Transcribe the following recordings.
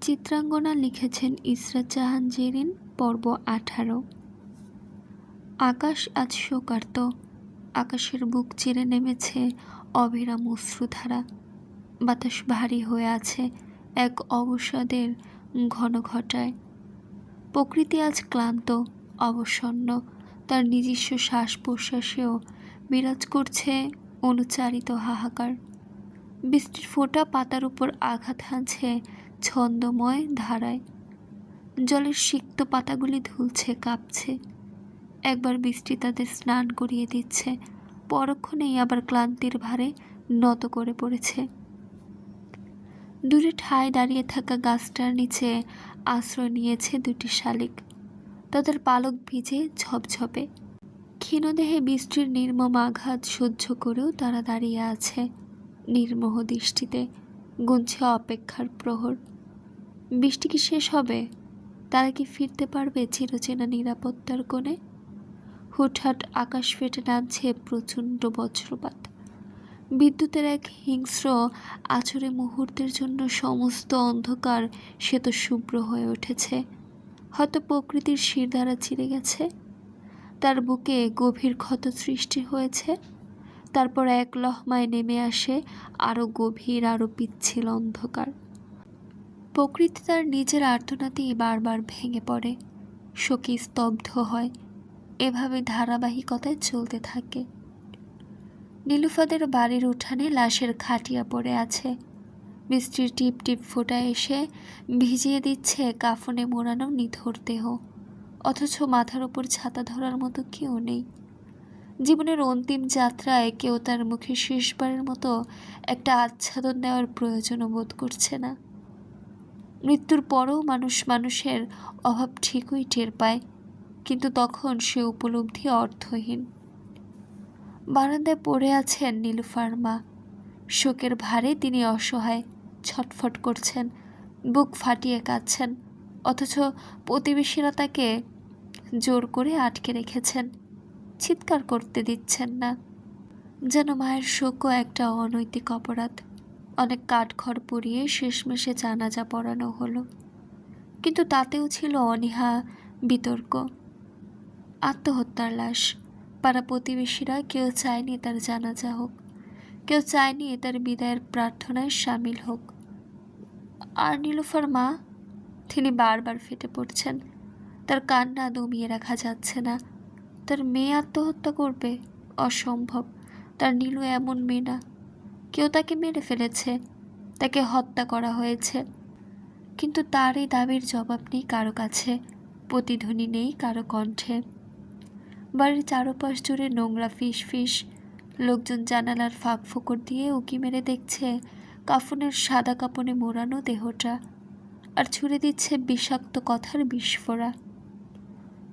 চিত্রাঙ্গনা লিখেছেন ইসরা জাহান জেরিন, পর্ব আঠারো। আকাশ আজ শোকার্ত, আকাশের বুক চিরে নেমেছে অবিরাম অশ্রুধারা। বাতাস ভারী হয়ে আছে এক অবসাদের ঘন ঘটায়। প্রকৃতি আজ ক্লান্ত, অবসন্ন, তার নিজস্ব শ্বাস প্রশ্বাসেও বিরাজ করছে অনুচারিত হাহাকার। বৃষ্টির ফোঁটা পাতার উপর আঘাত হানছে ছন্দময় ধারায়। জলের সিক্ত পাতাগুলি ধুলছে, কাঁপছে। একবার বৃষ্টি তাদের স্নান করিয়ে দিচ্ছে। পরক্ষণেই আবার ক্লান্তির ভারে নত করে পড়েছে। দূরে ঠায় দাঁড়িয়ে থাকা গাছটার নিচে আশ্রয় নিয়েছে দুটি শালিক। তাদের পালক ভিজে ঝপঝপে। ক্ষীণদেহে বৃষ্টির নির্মম আঘাত সহ্য করেও তারা দাঁড়িয়ে আছে নির্মোহ দৃষ্টিতে। গুনছে অপেক্ষার প্রহর। বৃষ্টি কি শেষ হবে? তারা কি ফিরতে পারবে চিরচেনা নিরাপত্তার কোণে? হুটহাট আকাশ ফেটে নামছে প্রচণ্ড বজ্রপাত। বিদ্যুতের এক হিংস্র আচরে মুহূর্তের জন্য সমস্ত অন্ধকার সে তো শুভ্র হয়ে উঠেছে। হয়তো প্রকৃতির শিরদারা চিরে গেছে। তার বুকে গভীর ক্ষত সৃষ্টি হয়েছে। তারপর এক লহমায় নেমে আসে আরও গভীর আরও পিচ্ছিল অন্ধকার। প্রকৃতি তার নিজের আর্তনাতেই বারবার ভেঙে পড়ে। শোকে স্তব্ধ হয়, এভাবে ধারাবাহিকতায় চলতে থাকে। নীলুফাদের বাড়ির উঠানে লাশের খাটিয়া পড়ে আছে। বৃষ্টির টিপ টিপ ফোঁটা এসে ভিজিয়ে দিচ্ছে কাফনে মোড়ানো নিথর দেহ। অথচ মাথার ওপর ছাতা ধরার মতো কেউ নেই। জীবনের অন্তিম যাত্রায় কেউ তার মুখে শেষবারের মতো একটা আচ্ছাদন দেওয়ার প্রয়োজনও বোধ করছে না। মৃত্যুর পরও মানুষ মানুষের অভাব ঠিকই টের পায়, কিন্তু তখন সে উপলব্ধি অর্থহীন। বারান্দায় পড়ে আছেন নীলুফার মা শোকের ভারে তিনি অসহায়, ছটফট করছেন, বুক ফাটিয়ে কাঁদছেন, অথচ প্রতিবেশীরা তাকে জোর করে আটকে রেখেছেন। চিৎকার করতে দিচ্ছেন না। যেন মায়ের শোকও একটা অনৈতিক অপরাধ। অনেক কাঠখড় পুড়িয়ে শেষমেশে জানাজা পড়ানো হলো। কিন্তু তাতেও ছিল অনীহা, বিতর্ক। আত্মহত্যার লাশ। পাড়া প্রতিবেশীরা কেউ চায়নি তার জানাজা হোক। কেউ চায়নি তার বিদায়ের প্রার্থনায় সামিল হোক। আর নীলুফার মা, তিনি বারবার ফেটে পড়ছেন। তার কান্না দমিয়ে রাখা যাচ্ছে না। তার মেয়ে আত্মহত্যা করবে? অসম্ভব। তার নীলু এমন মেয়ে না। কেউ তাকে মেরে ফেলেছে। তাকে হত্যা করা হয়েছে। কিন্তু তার এই দাবির জবাব নেই কারও কাছে। প্রতিধ্বনি নেই কারও কণ্ঠে। বাড়ির চারপাশ জুড়ে নোংরা ফিস ফিস। লোকজন জানালার ফাঁক ফোকর দিয়ে উকি মেরে দেখছে কাফনের সাদা কাপনে মোড়ানো দেহটা। আর ছুড়ে দিচ্ছে বিষাক্ত কথার বিস্ফোরা।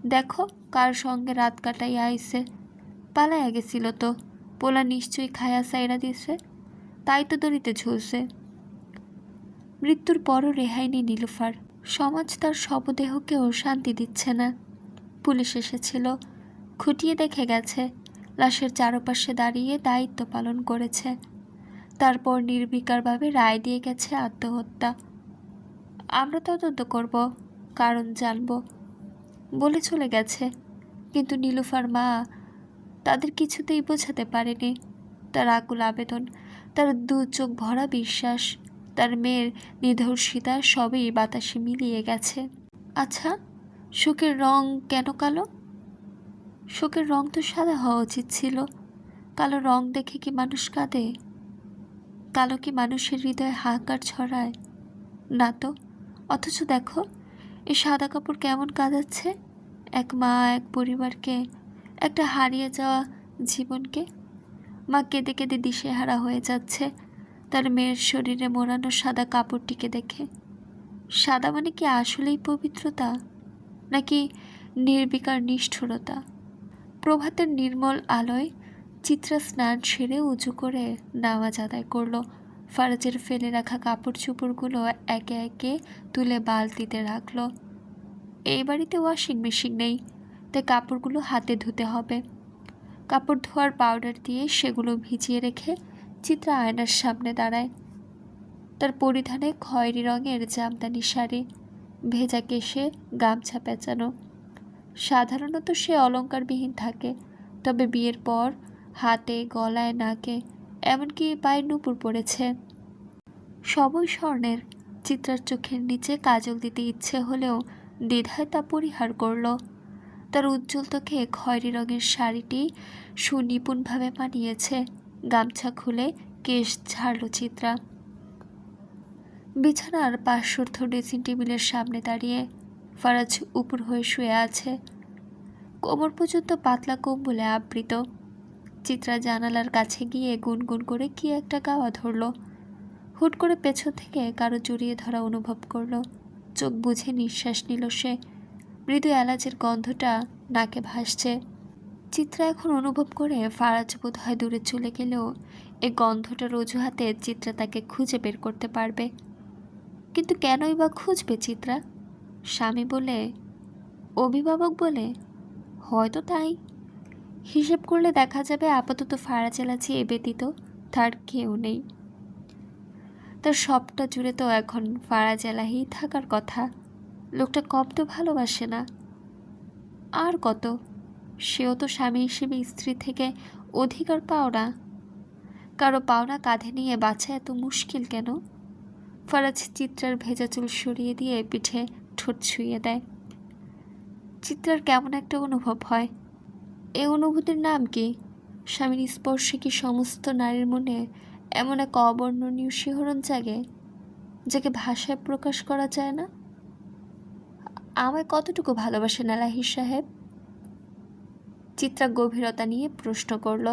দেখো কার সঙ্গে রাত কাটাই আইসে পালাইয়া গেছিল তো। পোলা নিশ্চয়ই খায়া সাইরা দিছে। তাই তো দড়িতে ঝুলছে। মৃত্যুর পরও রেহাই নেই নীলুফার। সমাজ তার শবদেহকেও শান্তি দিচ্ছে না। পুলিশ এসেছিল। খুঁটিয়ে দেখে গেছে। লাশের চারপাশে দাঁড়িয়ে দায়িত্ব পালন করেছে। তারপর নির্বিকারভাবে রায় দিয়ে গেছে আত্মহত্যা। আমরা তদন্ত করব, কারণ জানব। বলে চলে গেছে। কিন্তু নীলুফার মা তাদের কিছুতেই বোঝাতে পারেনি। তার আকুল আবেদন, তার দু চোখ ভরা বিশ্বাস, তার মেয়ের নিধর্ষিতা সবই বাতাসে মিলিয়ে গেছে। আচ্ছা শোকের রং কেন কালো? শোকের রং তো সাদা হওয়া উচিত ছিল। কালো রং দেখে কি মানুষ কাঁদে? কালো কি মানুষের হৃদয়ে হাহাকার ছড়ায়? না তো, অথচ দেখো, এই সাদা কাপড় কেমন কাঁদাচ্ছে? এক মা, এক পরিবারকে, একটা হারিয়ে যাওয়া জীবনকে। মা কেঁদে কেঁদে দিশেহারা হয়ে যাচ্ছে। তার মেয়ের শরীরে মোড়ানো সাদা কাপড়টিকে দেখে। সাদা মানে কি আসলেই পবিত্রতা? নাকি নির্বিকার নিষ্ঠুরতা? প্রভাতের নির্মল আলোয় চিত্রা স্নান সেরে উঁচু করে নামাজ আদায় করল। ফারাজের ফেলে রাখা কাপড় চোপড়গুলো একে একে তুলে বালতিতে রাখল। এই বাড়িতে ওয়াশিং মেশিন নেই, তাই কাপড়গুলো হাতে ধুতে হবে। কাপড় ধোয়ার পাউডার দিয়ে সেগুলো ভিজিয়ে রেখে চিত্রা আয়নার সামনে দাঁড়ায়। তার পরিধানে খয়েরি রঙের জামদানি শাড়ি, ভেজা কেশে গামছা পেঁচানো। সাধারণত সে অলংকারবিহীন থাকে, তবে বিয়ের পর হাতে, গলায়, নাকে, এমনকি পায়ে নুপুর পড়েছে। সবই স্বর্ণের, চিত্রার চোখের নিচে কাজল দিতে ইচ্ছে হলেও দ্বিধায় তা পরিহার করল। তার উজ্জ্বল চোখে খয়েরি রঙের শাড়িটি সুনিপুণভাবে মানিয়েছে। গামছা খুলে কেশ ঝাড়ল চিত্রা। বিছানার পার্শ্বর্থ ড্রেসিং টেবিলের সামনে দাঁড়িয়ে ফারাজ উপর হয়ে শুয়ে আছে। কোমর পর্যন্ত পাতলা কম্বলে আবৃত। চিত্রা জানালার কাছে গিয়ে গুনগুন করে কি একটা গাওয়া ধরলো। হুট করে পেছন থেকে কারও জড়িয়ে ধরা অনুভব করল। চোখ বুঝে নিঃশ্বাস নিল সে। মৃদু এলাচের গন্ধটা নাকে ভাসছে। চিত্রা এখন অনুভব করে ফারাজ বোধ হয় দূরে চলে গেলেও এই গন্ধটার অজুহাতে চিত্রা তাকে খুঁজে বের করতে পারবে। কিন্তু কেনই বা খুঁজবে চিত্রা? স্বামী বলে, অভিভাবক বলে, হয়তো তাই। হিসেব করলে দেখা যাবে আপাতত ফারাজ এলাচি এ ব্যতীত তার কেউ নেই। তার সবটা জুড়ে তো এখন ফারাজ এলাহি থাকার কথা। লোকটা কম তো ভালোবাসে না। আর কত? সেও তো স্বামী হিসেবে স্ত্রী থেকে অধিকার পাও না। কারও পাওনা কাঁধে নিয়ে বাছা এত মুশকিল কেন? ফারাজ চিত্রার ভেজা চুল সরিয়ে দিয়ে পিঠে ঠোঁট ছুঁয়ে দেয়। চিত্রার কেমন একটা অনুভব হয়। এ অনুভূতির নাম কি? স্বামীর স্পর্শে কি সমস্ত নারীর মনে এমন এক অবর্ণনীয় শিহরণ জাগে, যাকে ভাষায় প্রকাশ করা যায় না। আমায় কতটুকু ভালোবাসেন আলাহির সাহেব? চিত্রা গভীরতা নিয়ে প্রশ্ন করল।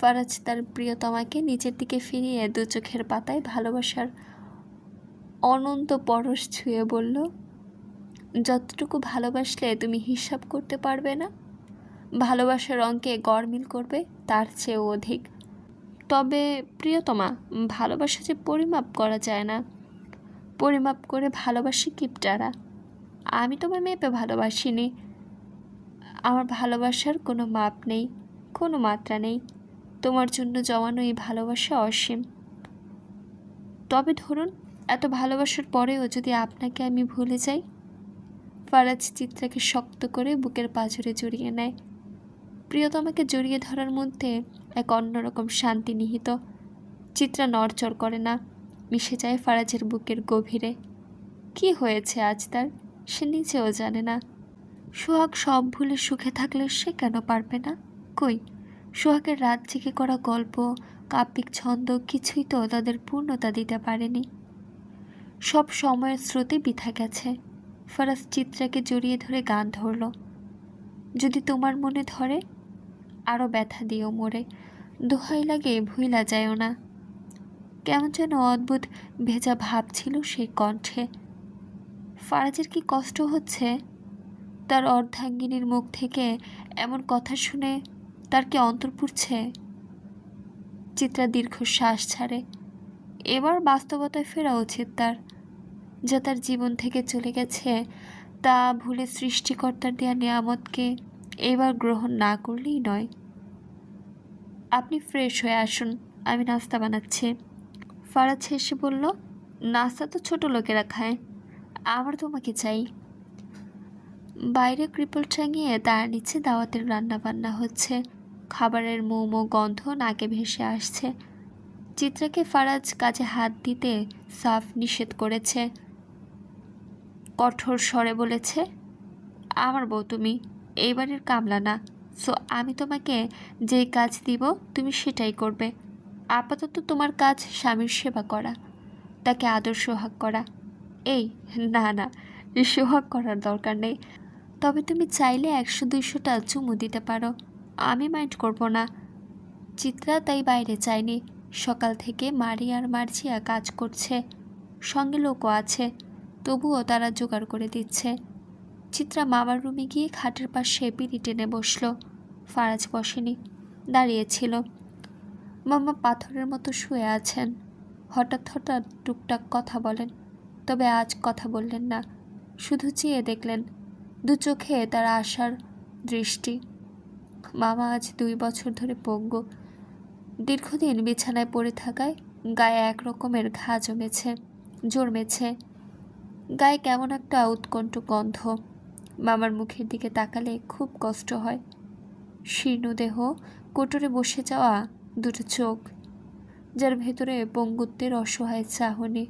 ফারাজ তার প্রিয়তমাকে নিচের দিকে ফিরিয়ে দু চোখের পাতায় ভালোবাসার অনন্ত পরশ ছুঁয়ে বলল, যতটুকু ভালোবাসলে তুমি হিসাব করতে পারবে না। ভালোবাসার অঙ্কে গড়মিল করবে, তার চেয়েও অধিক। তবে প্রিয়তমা, ভালোবাসা যে পরিমাপ করা যায় না। পরিমাপ করে ভালোবাসি কিপটারা। আমি তোমায় মেপে ভালোবাসিনি। আমার ভালোবাসার কোনো মাপ নেই, কোনো মাত্রা নেই। তোমার জন্য জমানো এই ভালোবাসা অসীম। তবে ধরুন, এত ভালোবাসার পরেও যদি আপনাকে আমি ভুলে যাই? ফারাজ চিত্রাকে শক্ত করে বুকের পাঁজরে জড়িয়ে নেয়। প্রিয়তমাকে জড়িয়ে ধরার মধ্যে এক অন্যরকম শান্তি নিহিত। চিত্রা নড়চড় করে না, মিশে যায় ফারাজের বুকের গভীরে। কি হয়েছে আজ তার? সে নিজেও জানে না। সোহাগ সব ভুলে সুখে থাকলে সে কেন পারবে না? কই? সোহাগের রাত জেগে করা গল্প, কাব্যিক ছন্দ কিছুই তো তাদের পূর্ণতা দিতে পারেনি। সব সময়ের স্রোতে বিথা গেছে। ফারাজ চিত্রাকে জড়িয়ে ধরে গান ধরল। যদি তোমার মনে ধরে আরও ব্যথা দিও মোরে। দোহাই লাগে, ভুইলা যায়ও না। কেমন যেন অদ্ভুত, ভেজা ভাব ছিল সেই কণ্ঠে। ফারাজের কি কষ্ট হচ্ছে? তার অর্ধাঙ্গিনীর মুখ থেকে এমন কথা শুনে তার কি অন্তর পুড়ছে? চিত্রা দীর্ঘ শ্বাস ছাড়ে। এবার বাস্তবতায় ফেরা উচিত তার। যা তার জীবন থেকে চলে গেছে, তা ভুলে সৃষ্টিকর্তার দেয়া নিয়ামতকে এবার গ্রহণ না করলেই নয়। আপনি ফ্রেশ হয়ে আসুন, আমি নাস্তা বানাচ্ছি। ফারাজ হেসে বলল, নাস্তা তো ছোট লোকেরা খায়, আমার তোমাকে চাই। বাইরে ক্রিপল টাঙিয়ে তার নিচে দাওয়াতের রান্না বান্না হচ্ছে। খাবারের মোমো গন্ধ নাকে ভেসে আসছে। চিত্রাকে ফারাজ কাজে হাত দিতে সাফ নিষেধ করেছে। কঠোর স্বরে বলেছে, আমার বউ তুমি। এইবারের কামলা না। সো, আমি তোমাকে যেই কাজ দিব, তুমি সেটাই করবে। আপাতত তোমার কাজ স্বামীর সেবা করা, তাকে আদর সোহাগ করা। এই, না না, সোহাগ করার দরকার নেই। তবে তুমি চাইলে একশো, দুইশোটা চুমু দিতে পারো। আমি মাইন্ড করব না। চিত্রা তাই বাইরে চায়নি সকাল থেকে মারি আর মার্জিয়া কাজ করছে। সঙ্গে লোকও আছে। তবুও তারা জোগাড় করে দিচ্ছে। চিত্রা মামার রুমে গিয়ে খাটের পাশে পিড়ি টেনে বসল। ফারাজ বসেনি দাঁড়িয়েছিল মামা পাথরের মতো শুয়ে আছেন। হঠাৎ হঠাৎ টুকটাক কথা বলেন, তবে আজ কথা বললেন না। শুধু চেয়ে দেখলেন, দু চোখে তার আশার দৃষ্টি। মামা আজ দুই বছর ধরে পঙ্গু। দীর্ঘদিন বিছানায় পড়ে থাকায় গায়ে এক রকমের ঘা জমেছে, জন্মেছে। গায়ে কেমন একটা উৎকণ্ঠ গন্ধ। মামার মুখের দিকে তাকালে খুব কষ্ট হয়। শীর্ণ দেহ, কোটরে বসে যাওয়া দুটো চোখ, যার ভেতরে পঙ্গুত্বের অসহায় চাহনি।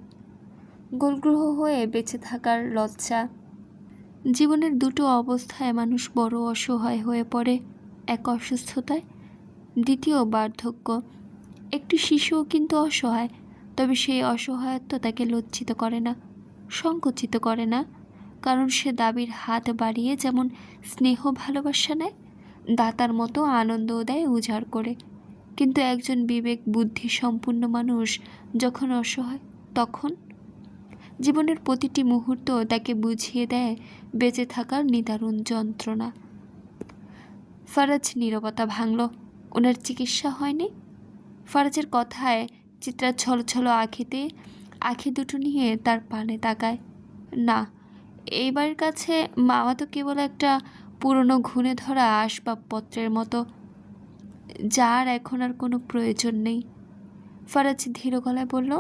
গোলগ্রহ হয়ে বেঁচে থাকার লজ্জা। জীবনের দুটো অবস্থায় মানুষ বড় অসহায় হয়ে পড়ে, এক অসুস্থতায়, দ্বিতীয় বার্ধক্য। একটি শিশুও কিন্তু অসহায়, তবে সেই অসহায়ত্ব তাকে লজ্জিত করে না, সংকুচিত করে না। কারণ সে দাবির হাত বাড়িয়ে যেমন স্নেহ ভালোবাসা নেয়, দাতার মতো আনন্দও দেয় উজাড় করে। কিন্তু একজন বিবেক বুদ্ধি সম্পূর্ণ মানুষ যখন অসহায়, তখন জীবনের প্রতিটি মুহূর্ত তাকে বুঝিয়ে দেয় বেঁচে থাকার নিদারুণ যন্ত্রণা। ফারাজ নীরবতা ভাঙল, ওনার চিকিৎসা হয়নি। ফারাজের কথায় চিত্রা ছল ছলছল আখিতে, আখি দুটো নিয়ে তার পানে তাকায়। না এইবারের কাছে মামা তো কেবল একটা পুরনো ঘুণে ধরা আসবাবপত্রের মতো, যার এখন আর কোনো প্রয়োজন নেই। ফারাজ ধীর গলায় বলল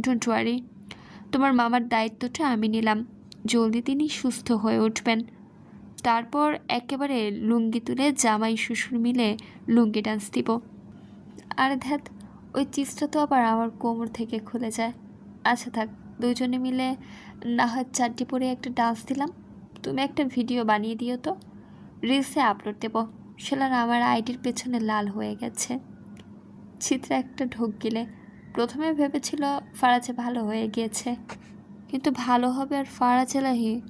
ডোন্ট ওয়ারি তোমার মামার দায়িত্বটা আমি নিলাম। জলদি তিনি সুস্থ হয়ে উঠবেন। তারপর একেবারে লুঙ্গি তুলে জামাই শ্বশুর মিলে লুঙ্গি ডান্স দিব। আরে ধ্যাত, ওই চিজটা তো আবার আমার কোমর থেকে খুলে যায়। আচ্ছা থাক। দুজনে মিলে না হয় চারটি পরে একটা ডান্স দিলাম। তুমি একটা ভিডিও বানিয়ে দিও তো। রিলসে আপলোড দেবো। সেলার আমার আইডির পেছনে লাল হয়ে গেছে। চিত্রা একটা ঢোক গিলে। প্রথমে ভেবেছিল ফারাজে ভালো হয়ে গিয়েছে। কিন্তু ভালো হবে আর ফারাজে লাহি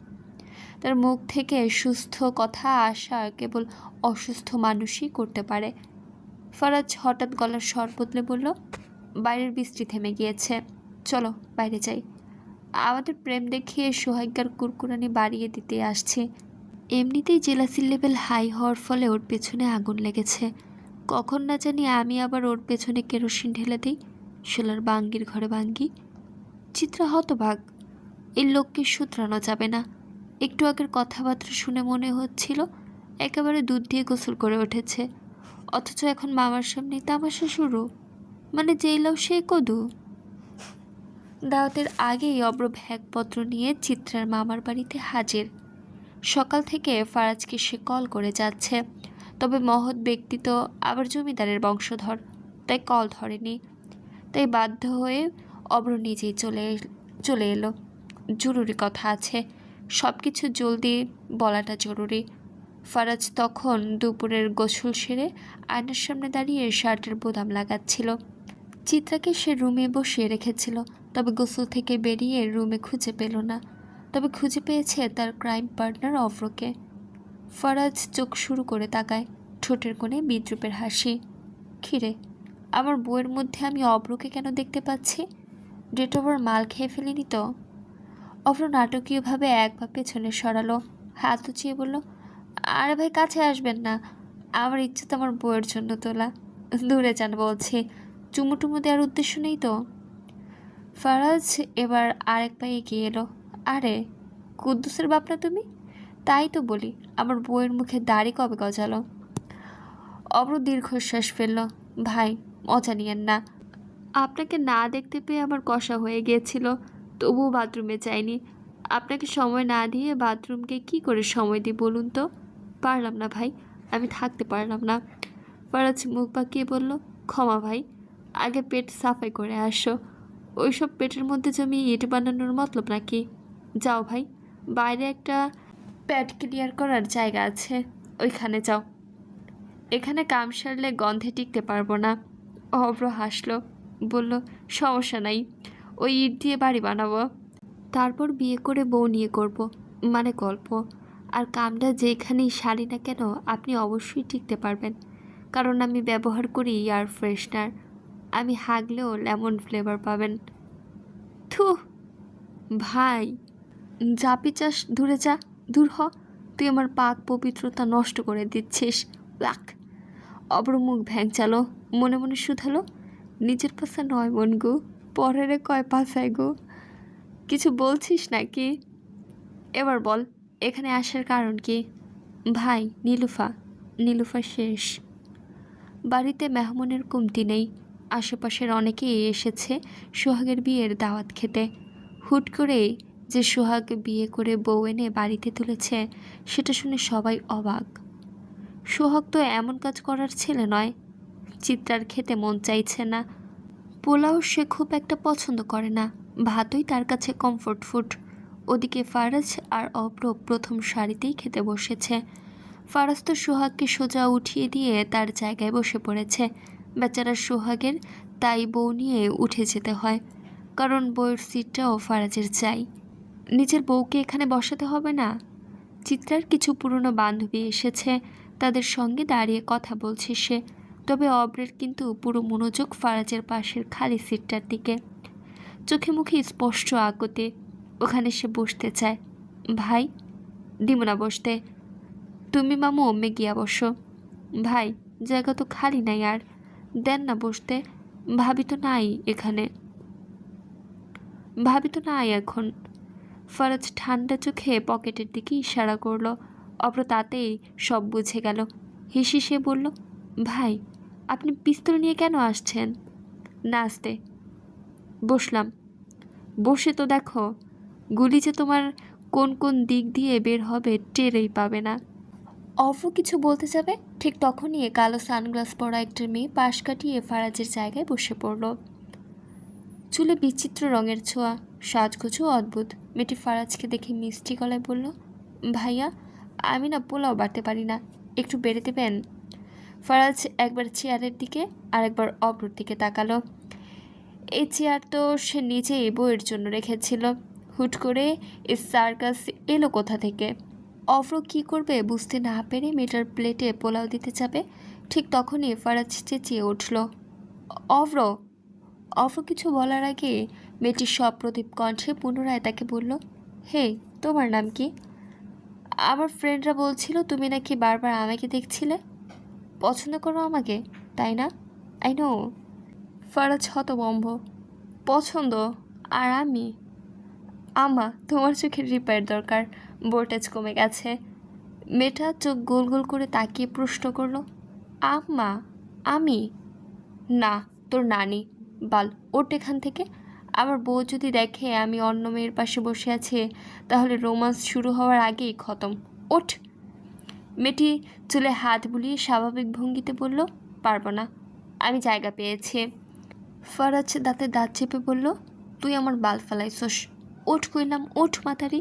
তার মুখ থেকে সুস্থ কথা আসা কেবল অসুস্থ মানুষই করতে পারে। ফারাজ হঠাৎ গলার স্বর বদলে বলল, বাইরের বৃষ্টি থেমে গিয়েছে। চলো, বাইরে যাই। আমাদের প্রেম দেখিয়ে সোহাগ্যার কুরকুরানি বাড়িয়ে দিতে আসছে। এমনিতেই জেলাসির লেভেল হাই হওয়ার ফলে ওর পেছনে আগুন লেগেছে। কখন না জানি আমি আবার ওর পেছনে কেরোসিন ঢেলে দিই শোলার বাঙ্গির ঘরে বাঙ্গি চিত্রা হতভাগ, এই লোককে শুধরানো যাবে না। একটু আগের কথাবার্তা শুনে মনে হচ্ছিল একেবারে দুধ দিয়ে গোসল করে উঠেছে। অথচ এখন মামার সামনে তামাশা শুরু। মানে যেই লাও সেই কদু। দাওয়াতের আগেই অব্র ব্যাগপত্র নিয়ে চিত্রার মামার বাড়িতে হাজির। সকাল থেকে ফারাজকে সে কল করে যাচ্ছে। তবে মহৎ ব্যক্তি তো আবার জমিদারের বংশধর, তাই কল ধরেনি। তাই বাধ্য হয়ে অব্র নিজেই চলে চলে এলো। জরুরি কথা আছে সব কিছু জলদি বলাটা জরুরি। ফারাজ তখন দুপুরের গোসল সেরে আয়নার সামনে দাঁড়িয়ে শার্টের বোদাম লাগাচ্ছিল। চিত্রাকে সে রুমে বসিয়ে রেখেছিল। তবে গোসল থেকে বেরিয়ে রুমে খুঁজে পেল না। তবে খুঁজে পেয়েছে তার ক্রাইম পার্টনার অভ্রকে ফরাজ চোখ শুরু করে তাকায়, ঠোঁটের কোণে বিদ্রুপের হাসি। খিরে আমার বইয়ের মধ্যে আমি অভ্রকে কেন দেখতে পাচ্ছি? ডেট ওভার মাল খেয়ে ফেলিনি তো? অভ্র নাটকীয়ভাবে এক পা পেছনে সরালো, হাত উঁচিয়ে বলল, আরে ভাই, কাছে আসবেন না। আমার ইচ্ছে তো আমার বইয়ের জন্য তোলা। দূরে যান বলছি। চুমু টুমু দেওয়ার উদ্দেশ্য নেই তো? ফারাজ এবার আরেক পায়ে এগিয়ে এলো। আরে, কুদ্দুসের বাপ না তুমি? তাই তো বলি, আমার বইয়ের মুখে দাড়ি কবে গজালো? অব্র দীর্ঘশ্বাস ফেলল। ভাই, মজা নিয়েন না। আপনাকে না দেখতে পেয়ে আমার কষা হয়ে গিয়েছিল, তবুও বাথরুমে যাইনি। আপনাকে সময় না দিয়ে বাথরুমকে কি করে সময় দিই বলুন তো? পারলাম না ভাই, আমি থাকতে পারলাম না। ফারাজ মুখ বাঁকিয়ে বলল, ক্ষমা ভাই, আগে পেট সাফাই করে আসো। ওইসব পেটের মধ্যে জমি ইট বানানোর মতলব নাকি? যাও ভাই, বাইরে একটা প্যাড ক্লিয়ার করার জায়গা আছে, ওইখানে যাও। এখানে কাম সারলে গন্ধে টিকতে পারব না। অভ্র হাসলো, বলল, সমস্যা নাই, ওই ইট দিয়ে বাড়ি বানাবো। তারপর বিয়ে করে বউ নিয়ে করব মানে গল্প। আর কামটা যেখানেই সারি না কেন, আপনি অবশ্যই টিকতে পারবেন। কারণ আমি ব্যবহার করি এয়ার ফ্রেশনার আমি হাগলেও লেমন ফ্লেভার পাবেন। থু, ভাই, জাপি চাস দূরে যা দূর হ। তুই আমার পাক পবিত্রতা নষ্ট করে দিচ্ছিস। ব্লাক অব্র মুখ ভ্যাংচালো, মনে মনে শুধালো, নিজের পাশা নয় মন গো, পরের কয় পাশায় গো। কিছু বলছিস নাকি? এবার বল, এখানে আসার কারণ কি? ভাই, নীলুফা নীলুফা শেষ। বাড়িতে মেহমানের কমতি নেই। আশেপাশের অনেকেই এসেছে সোহাগের বিয়ের দাওয়াত খেতে। হুট করেই যে সোহাগ বিয়ে করে বউ এনে বাড়িতে তুলেছে, সেটা শুনে সবাই অবাক। সোহাগ তো এমন কাজ করার ছেলে নয়, চিত্রার খেতে মন চাইছে না। পোলাও সে খুব একটা পছন্দ করে না, ভাতই তার কাছে কমফোর্ট ফুড ওদিকে ফারাজ আর অপ্র প্রথম সারিতেই খেতে বসেছে। ফারাজ তো সোহাগকে সোজা উঠিয়ে দিয়ে তার জায়গায় বসে পড়েছে। বেচারা সোহাগের তাই বউ নিয়ে উঠে যেতে হয়, কারণ বউয়ের সিটটাও ফারাজের চাই। নিজের বউকে এখানে বসাতে হবে না। চিত্রার কিছু পুরনো বান্ধবী এসেছে, তাদের সঙ্গে দাঁড়িয়ে কথা বলছে সে, তবে অব্রের কিন্তু পুরো মনোযোগ ফারাজের পাশের খালি সিটটার দিকে। চোখে মুখে স্পষ্ট আগতে ওখানে সে বসতে চায়, ভাই দিব বসতে। তুমি মামু অম্মে গিয়া বসো। ভাই, জায়গা তো খালি নাই আর। দেন না বসতে। ভাবি তো নাই এখানে। ভাবি তো নাই এখন। ফরাজ ঠান্ডা চোখে পকেটের দিকে ইশারা করল। অপ্র তাতেই সব বুঝে গেল। হেসে সে বলল, ভাই, আপনি পিস্তল নিয়ে কেন আসছেন? না আসতে বসলাম। বসে তো দেখো, গুলি যে তোমার কোন কোন দিক দিয়ে বের হবে টেরেই পাবে না। অভ্র কিছু বলতে যাবে? ঠিক তখনই কালো সানগ্লাস পরা একটা মেয়ে পাশ কাটিয়ে ফারাজের জায়গায় বসে পড়ল। চুলে বিচিত্র রঙের ছোঁয়া, সাজগোজও অদ্ভুত। মেয়েটি ফারাজকে দেখে মিষ্টি গলায় বলল, ভাইয়া, আমি না পোলাও বাড়তে পারি না। একটু বেড়ে দেবেন? ফারাজ একবার চেয়ারের দিকে আর একবার অব্রর দিকে তাকালো। এই চেয়ার তো সে নিজেই বইয়ের জন্য রেখেছিল। হুট করে এই সার্কাস এলো কোথা থেকে? অভ্র কী করবে বুঝতে না পেরে মেয়েটার প্লেটে পোলাও দিতে যাবে। ঠিক তখনই ফারাজ চেঁচিয়ে উঠল অভ্র অভ্র কিছু বলার আগে মেয়েটির সপ্রদীপ কণ্ঠে পুনরায় তাকে বলল, হে, তোমার নাম কি? আমার ফ্রেন্ডরা বলছিল, তুমি নাকি বারবার আমাকে দেখছিলে? পছন্দ করো আমাকে, তাই না? আই নো ফারাজ হতবম্ব পছন্দ? আর আমি? আমা তোমার চোখের রিপেয়ার দরকার। ভোল্টেজ কমে গেছে। মেয়েটা চোখ গোল গোল করে তাকিয়ে প্রশ্ন করল, আম্মা, আমি? না, তোর নানি। বাল ওট এখান থেকে। আমার বউ যদি দেখে আমি অন্য মেয়ের পাশে বসে আছি, তাহলে রোমান্স শুরু হওয়ার আগেই খতম। ওঠ। মেয়েটি চুলে হাত বুলিয়ে স্বাভাবিক ভঙ্গিতে বলল, পারব না। আমি জায়গা পেয়েছি। ফারাজ দাঁতে দাঁত চেপে বলল, তুই আমার বাল ফেলাইছস। ওঠ কইলাম, ওঠ মাতারি।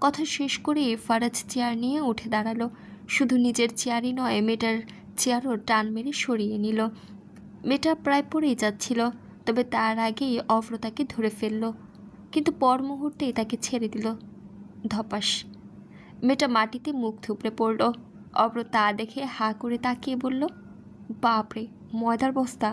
কথা শেষ করে ফারাজ চেয়ার নিয়ে উঠে দাঁড়াল। শুধু নিজের চেয়ারই নয়, মেয়েটার চেয়ারও টান মেরে সরিয়ে নিল। মেয়েটা প্রায় পড়েই যাচ্ছিল, তবে তার আগেই অভ্র তাকে ধরে ফেলল, কিন্তু পর মুহূর্তেই তাকে ছেড়ে দিল। ধপাস। মেয়েটা মাটিতে মুখ থুবড়ে পড়ল। অভ্র তা দেখে হা করে তাকিয়ে বলল, বাপরে, ময়দার বস্তা।